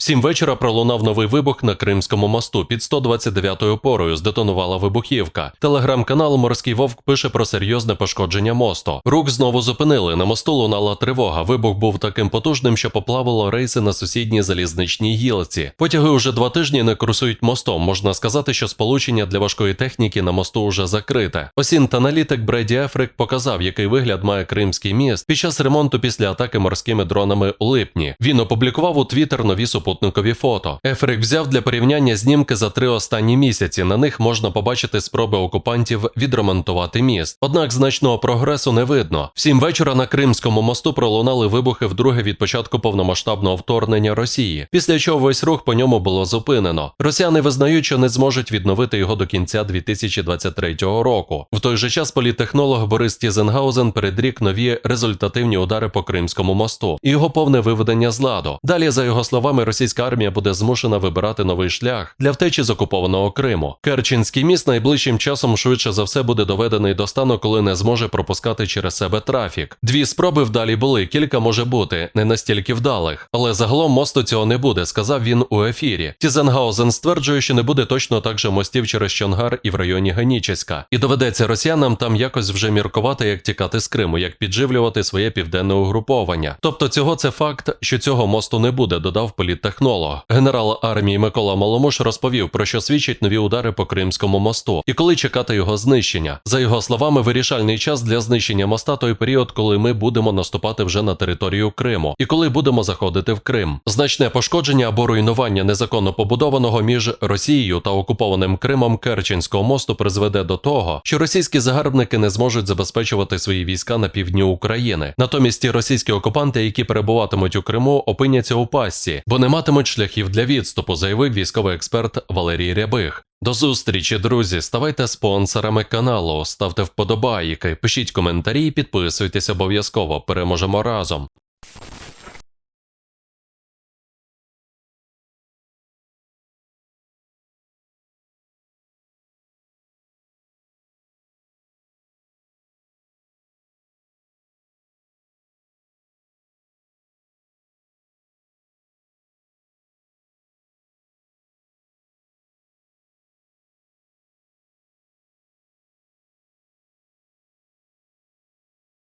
Сім вечора пролунав новий вибух на Кримському мосту. Під 129-ю порою здетонувала вибухівка. Телеграм-канал Морський Вовк пише про серйозне пошкодження мосту. Рук знову зупинили. На мосту лунала тривога. Вибух був таким потужним, що поплавило рейси на сусідній залізничній гілці. Потяги уже два тижні не курсують мостом. Можна сказати, що сполучення для важкої техніки на мосту уже закрите. Осінт-аналітик Бреді Ефрик показав, який вигляд має Кримський міст під час ремонту після атаки морськими дронами у липні. Він опублікував у Твіттер нові супутникові фото. Ефрик взяв для порівняння знімки за три останні місяці. На них можна побачити спроби окупантів відремонтувати міст. Однак значного прогресу не видно. В сім вечора на Кримському мосту пролунали вибухи вдруге від початку повномасштабного вторгнення Росії, після чого весь рух по ньому було зупинено. Росіяни визнають, що не зможуть відновити його до кінця 2023 року. В той же час політтехнолог Борис Тізенгаузен передрік нові результативні удари по Кримському мосту і його повне виведення з ладу. Далі, за його словами, російська армія буде змушена вибирати новий шлях для втечі з окупованого Криму. Керченський міст найближчим часом швидше за все буде доведений до стану, коли не зможе пропускати через себе трафік. Дві спроби вдалі були, кілька може бути, не настільки вдалих. Але загалом мосту цього не буде, сказав він у ефірі. Тізенгаузен стверджує, що не буде точно так же мостів через Чонгар і в районі Ганічеська. І доведеться росіянам там якось вже міркувати, як тікати з Криму, як підживлювати своє південне угруповання. Тобто цього це факт, що цього мосту не буде, додав політтехнолог. Генерал армії Микола Маломуш розповів, про що свідчать нові удари по Кримському мосту і коли чекати його знищення. За його словами, вирішальний час для знищення моста той період, коли ми будемо наступати вже на територію Криму, і коли будемо заходити в Крим. Значне пошкодження або руйнування незаконно побудованого між Росією та окупованим Кримом Керченського мосту призведе до того, що російські загарбники не зможуть забезпечувати свої війська на півдні України. Натомість ті російські окупанти, які перебуватимуть у Криму, опиняться у пастці, бо не матимуть шляхів для відступу, заявив військовий експерт Валерій Рябих. До зустрічі, друзі. Ставайте спонсорами каналу, ставте вподобайки, пишіть коментарі, і підписуйтесь обов'язково. Переможемо разом.